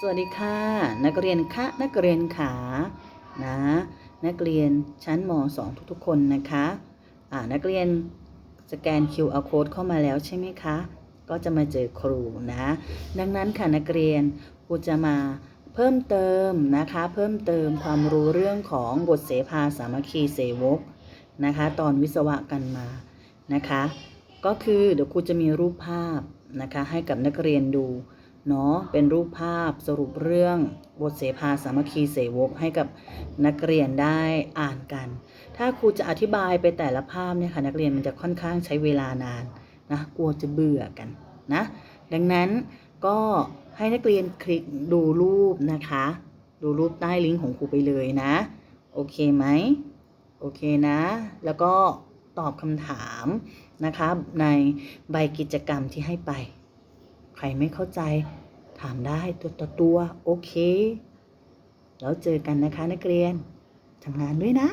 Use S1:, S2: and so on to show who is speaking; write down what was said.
S1: สวัสดีค่ะ นักเรียนคะนักเรียนขานะนักเรียนชั้นม .2 ทุกๆ คนนะคะอ่านักเรียนสแกน QR code เข้ามาแล้วใช่ไหมคะ ก็จะมาเจอครูนะ ดังนั้นค่ะนักเรียนครูจะมาเพิ่มเติมนะคะ เพิ่มเติมความรู้เรื่องของบทเสภาสามัคคีเสวกนะคะ ตอนวิศวะกันมานะคะ ก็คือเดี๋ยวครูจะมีรูปภาพนะคะ ให้กับนักเรียนดู เนาะเป็นรูปภาพสรุปเรื่องบทเสภาสามัคคีเสวกให้กับนักเรียนได้อ่านกัน ถ้าครูจะอธิบายไปแต่ละภาพเนี่ยค่ะนักเรียนมันจะค่อนข้างใช้เวลานานนะกลัวจะเบื่อกันนะดังนั้นก็ให้นักเรียนคลิกดูรูปนะคะ ดูรูปใต้ลิงก์ของครูไปเลยนะ โอเคไหมโอเคนะ แล้วก็ตอบคำถามนะคะในใบกิจกรรมที่ให้ไป ใครไม่เข้าใจ ถามได้ตัวต่อตัว โอเค แล้วเจอกันนะคะนักเรียนทำงานด้วยนะ